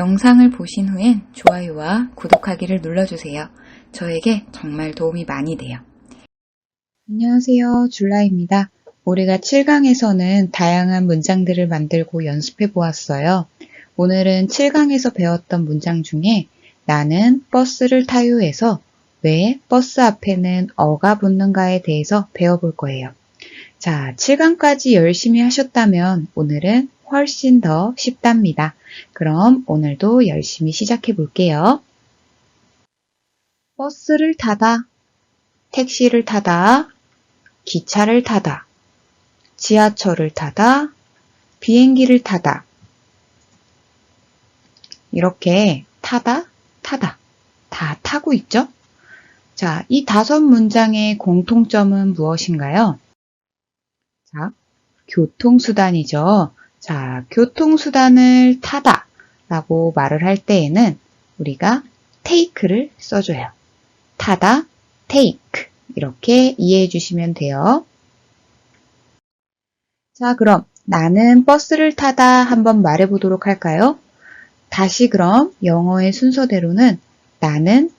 영상을 보신 후엔 좋아요와 구독하기를 눌러주세요. 저에게 정말 도움이 많이 돼요. 안녕하세요. 줄라입니다. 우리가 7강에서는 다양한 문장들을 만들고 연습해 보았어요. 오늘은 7강에서 배웠던 문장 중에 나는 버스를 타요에서 왜 버스 앞에는 어가 붙는가에 대해서 배워볼 거예요. 자, 7강까지 열심히 하셨다면 오늘은 훨씬 더 쉽답니다. 그럼 오늘도 열심히 시작해 볼게요. 버스를 타다, 택시를 타다, 기차를 타다, 지하철을 타다, 비행기를 타다. 이렇게 타다, 타다. 다 타고 있죠? 자, 이 다섯 문장의 공통점은 무엇인가요? 자, 교통수단이죠. 자, 교통수단을 타다 라고 말을 할 때에는 우리가 take를 써줘요. 타다, take. 이렇게 이해해 주시면 돼요. 자, 그럼 나는 버스를 타다 한번 말해 보도록 할까요? 다시 그럼 영어의 순서대로는 나는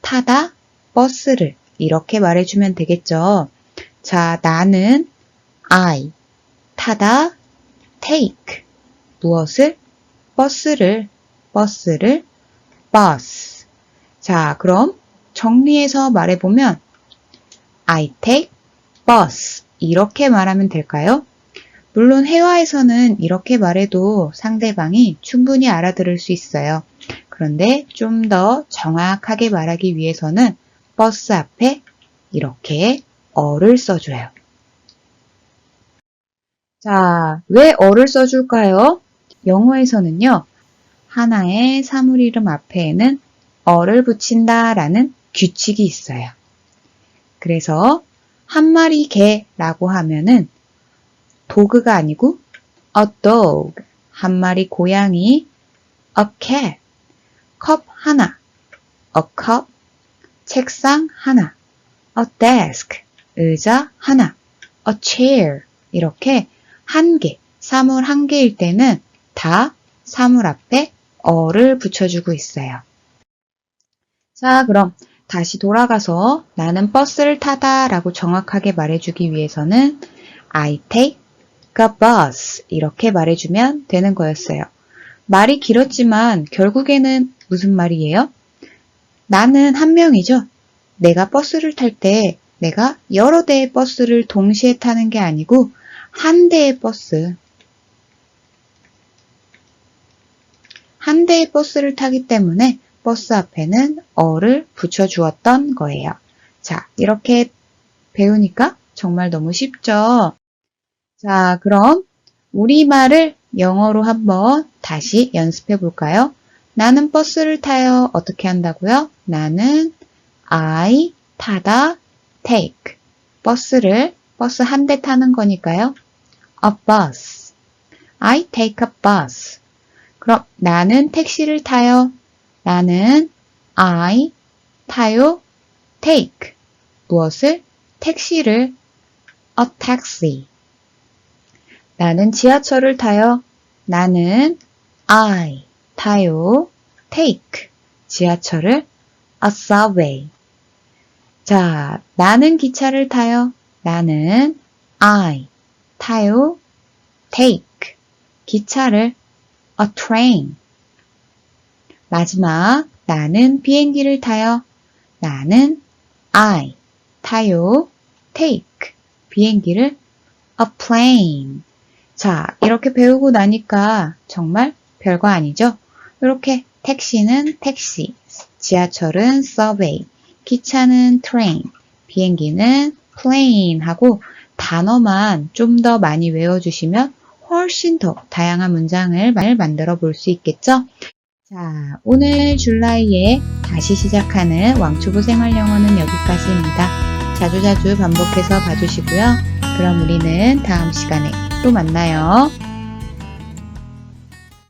타다 버스를 이렇게 말해 주면 되겠죠. 자, 나는 I 타다 take 무엇을 버스를 버스를 bus 자, 그럼 정리해서 말해보면 I take bus 이렇게 말하면 될까요? 물론 회화에서는 이렇게 말해도 상대방이 충분히 알아들을 수 있어요. 그런데 좀 더 정확하게 말하기 위해서는 버스 앞에 이렇게 어를 써줘요. 자, 왜 어를 써줄까요? 영어에서는요, 하나의 사물 이름 앞에는 어를 붙인다 라는 규칙이 있어요. 그래서 한 마리 개라고 하면은 도그가 아니고 a dog, 한 마리 고양이, a cat, 컵 하나, a cup, 책상 하나, a desk, 의자 하나, a chair, 이렇게 한 개, 사물 한 개일 때는 다 사물 앞에 어를 붙여주고 있어요. 자, 그럼 다시 돌아가서 나는 버스를 타다 라고 정확하게 말해주기 위해서는 I take a bus 이렇게 말해주면 되는 거였어요. 말이 길었지만 결국에는 무슨 말이에요? 나는 한 명이죠. 내가 버스를 탈 때 내가 여러 대의 버스를 동시에 타는 게 아니고 한 대의 버스, 한 대의 버스를 타기 때문에 버스 앞에는 어를 붙여주었던 거예요. 자, 이렇게 배우니까 정말 너무 쉽죠? 자, 그럼 우리말을 영어로 한번 다시 연습해 볼까요? 나는 버스를 타요. 어떻게 한다고요? 나는 I 타다 take 버스를 버스 한 대 타는 거니까요. a bus. I take a bus. 그럼 나는 택시를 타요. 나는 I 타요 take 무엇을 택시를 a taxi. 나는 지하철을 타요. 나는 I 타요 take 지하철을 a subway. 자, 나는 기차를 타요. 나는 I 타요 take 기차를 a train. 마지막 나는 비행기를 타요. 나는 I 타요 take 비행기를 a plane. 자, 이렇게 배우고 나니까 정말 별거 아니죠? 이렇게 택시는 택시, 지하철은 subway, 기차는 train, 비행기는 plane 하고 단어만 좀 더 많이 외워주시면 훨씬 더 다양한 문장을 만들어 볼 수 있겠죠? 자, 오늘 줄라이에 다시 시작하는 왕초보 생활 영어는 여기까지입니다. 자주자주 반복해서 봐주시고요. 그럼 우리는 다음 시간에 또 만나요.